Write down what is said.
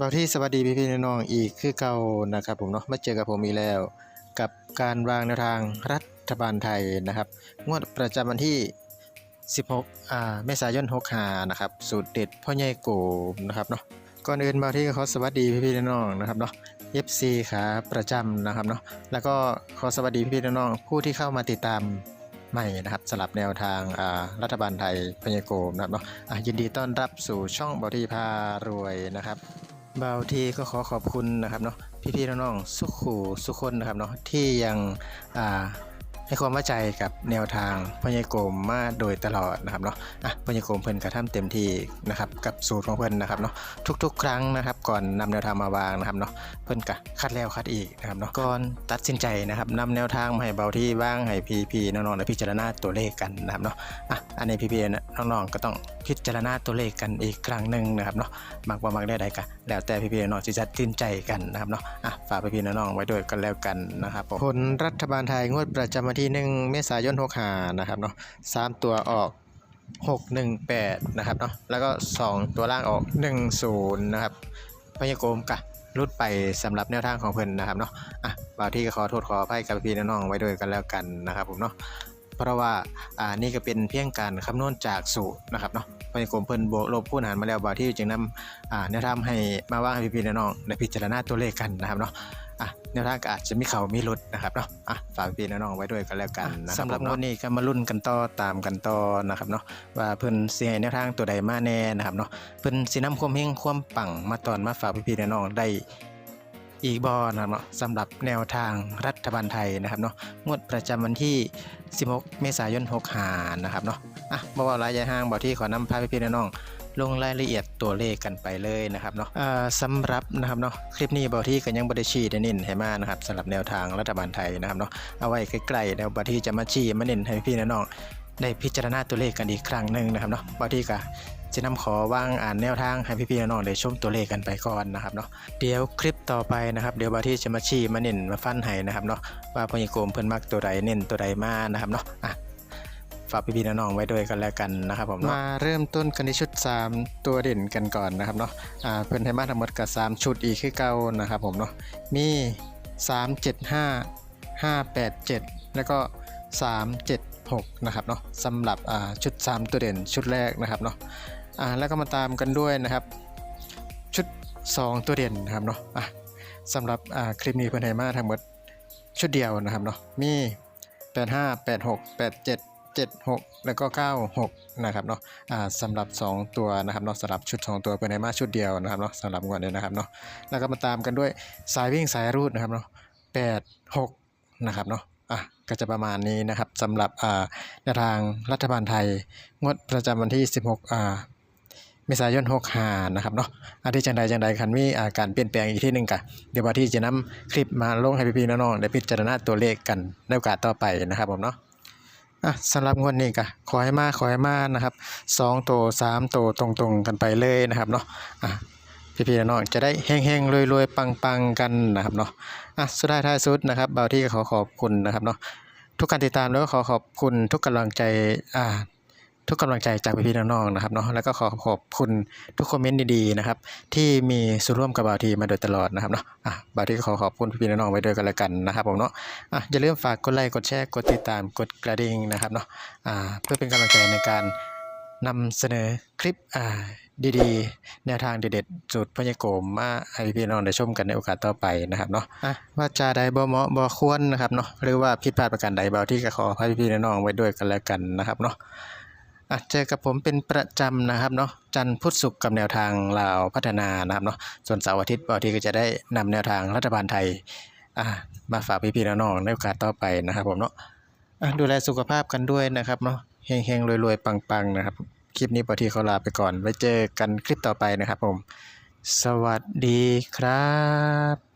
บาที่สวัสดีพี่พี่ๆน้องๆอีกคือเก่านะครับผมเนาะมาเจอกับผมอีกแล้ว กับการวางแนวทางรัฐบาลไทยนะครับ งวดประจำวันที่ 16อ่าเมษายน65นะครับสูตรเด็ดพ่อใหญ่โกมนะครับเนาะก่อนอื่นบาที่ขอสวัสดีพี่พี่ๆน้องๆนะครับเนาะ FC ขาประจำนะครับเนาะแล้วก็ขอสวัสดีพี่พี่ๆน้องๆผู้ที่เข้ามาติดตามใหม่นะครับสลับแนวทางอ่ารัฐบาลไทยพญโกมนะครับเนาะยินดีต้อนรับสู่ช่องบาที่พารวยนะครับ บาวทีก็ขอขอบคุณนะครับเนาะพี่ๆน้องๆสุขูสุคนนะครับเนาะที่ยังอ่า ให้ความไว้ใจกับแนวทางพญโกมมาโดยตลอดนะครับเนาะอะพญโกมเพิ่นกระทำเต็มที่นะครับกับสูตรของเพิ่นนะครับเนาะทุกๆ ครั้งนะครับก่อนนำแนวทางมาวางนะครับเนาะเพิ่นกะคัดแล้วคัดอีกนะครับเนาะก่อนตัดสินใจนะครับนำแนวทางมาให้เบาที่ว่างให้พี่ๆน้องๆได้พิจารณาตัวเลขกันนะครับเนาะอะอันนี้พี่ๆน้องๆก็ต้องพิจารณาตัวเลขกันอีกครั้งหนึ่งนะครับเนาะมักบ่มักได้ใดกันแล้วแต่พี่ๆน้องๆจะตื่นใจกันนะครับเนาะอะฝากพี่ๆน้องๆไว้ด้วยกันแล้วกันนะครับผมผลรัฐบาลไทยงวดประจำวันที่ 1 เมษายน65นะครับเนาะสามตัวออก618นะครับเนาะแล้วก็ 2 ตัวล่างออก 10 นะครับพยากรมกะรุดไปสำหรับแนวทางของเพื่อนนะครับเนาะอะบางที่ก็ขอโทษขออภัยกับพี่น้องไว้ด้วยกันแล้วกันนะครับผมเนาะเพราะว่าอ่านี่ก็เป็นเพียงการคำนวณจากสูตรนะครับเนาะพยากรมเพิ่นบวกลบคูณหารมาแล้วบ่าวที่จึงนำอ่าแนวทางให้มาว่างให้พี่ๆน้องๆได้พิจารณาตัวเลขกันนะครับเนาะอะแนวทางก็อาจจะมีเขามีลดนะครับเนาะอะฝากพี่ๆน้องๆไว้ด้วยกันแล้วกันนะครับสำหรับวันนี้ก็มาลุ้นกันต่อตามกันต่อนะครับเนาะว่าเพิ่นสิให้แนวทางตัวใดมาแน่นะครับเนาะเพิ่นสินำความเฮงความปังมาตอนมาฝากพี่ๆน้องๆได้ อีกบอนะครับเนาะสำหรับแนวทางรัฐบาลไทยนะครับเนาะงวดประจำวันที่ 16 เมษายน65นะครับเนาะอะบ่ว่าหลายยาห่างบ่ที่ขอนำพาพี่ๆน้องลงรายละเอียดตัวเลขกันไปเลยนะครับเนาะอ่าสำหรับนะครับเนาะคลิปนี้บอที่ก็ยังบไดชี้ได้น้นให้มานะครับสำหรับแนวทางรัฐบาลไทยนะครับเนาะเอาไว้ใกล้ๆแล้วบอที่จะมาชี้มาเน้นให้พี่น้องได้พิจารณาตัวเลขกันอีกครั้งหนึ่งนะครับเนาะบอที่ก็ จะนำขอวางอ่านแนวทางให้พี่ๆน้องๆได้ชมตัวเลขกันไปก่อนนะครับเนาะเดี๋ยวคลิปต่อไปนะครับ เดี๋ยวบอที่จะมาชี้มาเน้นมาฟันให้นะครับเนาะว่าพญโกมเพิ่นมักตัวใดเน้นตัวใดมานะครับเนาะอะฝากพี่ๆน้องๆไว้ด้วยกันแล้วกันนะครับผมมาเริ่มต้นกันที่ชุด 3 ตัวเด่นกันก่อนนะครับเนาะอ่าเพิ่นให้มาทั้งหมดกับ 3 ชุดอีกคือเก่านะครับผมเนาะมี 3 7 5 5 8 7 แล้วก็ 3 7 6 นะครับเนาะสำหรับชุด 3 ตัวเด่นชุดแรกนะครับเนาะ อ่าแล้วก็มาตามกันด้วยนะครับ ชุด 2 ตัวเด่นนะครับเนาะอะสำหรับอ่าคลิปนี้เพิ่นให้มาทั้งหมดชุดเดียวนะครับเนาะมี 85 86 87 76 แล้วก็ 96 นะครับเนาะอ่าสำหรับ 2 ตัวนะครับเนาะสำหรับชุด 2 ตัวเป็นไดมาชุดเดียวนะครับเนาะสำหรับงวดนี้นะครับเนาะแล้วก็มาตามกันด้วยสายวิ่งสายรูดนะครับเนาะ8 6 นะครับเนาะอะก็จะประมาณนี้นะครับสำหรับอ่าแนวทางรัฐบาลไทย งวดประจำวันที่ 16อ่า เมษายน65นะครับเนาะอาที่จังใดจังใดคันมีอาการเปลี่ยนแปลงอีกที่หนึ่งกะเดี๋ยวว่าที่จะนำคลิปมาลงให้พี่ๆน้องๆได้พิจารณาตัวเลขกันในโอกาสต่อไปนะครับผมเนาะอะสำหรับงวดนี้ก็ขอให้มาขอให้มานะครับสองโตสามโตตรงๆกันไปเลยนะครับเนาะอะพี่ๆน้องๆจะได้เฮงๆรวยๆปังๆกันนะครับเนาะอะสุดท้ายท้ายสุดนะครับเบาที่ขอขอบคุณนะครับเนาะทุกการติดตามแล้วก็ขอขอบคุณทุกกำลังใจอ่า ทุกกำลังใจจากพี่ๆน้องๆนะครับเนาะแล้วก็ขอขอบคุณทุกคอมเมนต์ดีๆนะครับที่มีส่วนร่วมกับบาวทีมาโดยตลอดนะครับเนาะอะบาวที่ก็ขอขอบคุณพี่ๆน้องๆไว้ด้วยกันล้วกันนะครับผมเนาะอะอย่าลืมฝากกดไลค์กดแชร์กดติดตามกดกระดิ่งนะครับเนาะอ่าเพื่อเป็นกำลังใจในการนำเสนอคลิปอ่าดีๆ แนวทางเด็ดๆสูตรพยากรมมาให้พี่น้องได้ชมกันในโอกาสต่อไปนะครับเนาะอะว่าจาใดบ่เหมาะบ่ควรนะครับเนาะหรือว่าผิดพลาดประการใดเบาที่ก็ขอให้พี่ๆน้องๆไว้ด้วยกันแล้วกันนะครับเนาะ อะเจอกับผมเป็นประจำนะครับเนาะจันทร์พุธศุกร์กับแนวทางลาวพัฒนานะครับเนาะส่วนเสาร์อาทิตย์บางทีก็จะได้นำแนวทางรัฐบาลไทยอ่ามาฝากพี่ๆน้องๆในโอกาสต่อไปนะครับผมเนาะอะดูแลสุขภาพกันด้วยนะครับเนาะเฮงๆรวยๆปังๆนะครับ คลิปนี้ปอทีเขาลาไปก่อนไว้เจอกันคลิปต่อไปนะครับผม สวัสดีครับ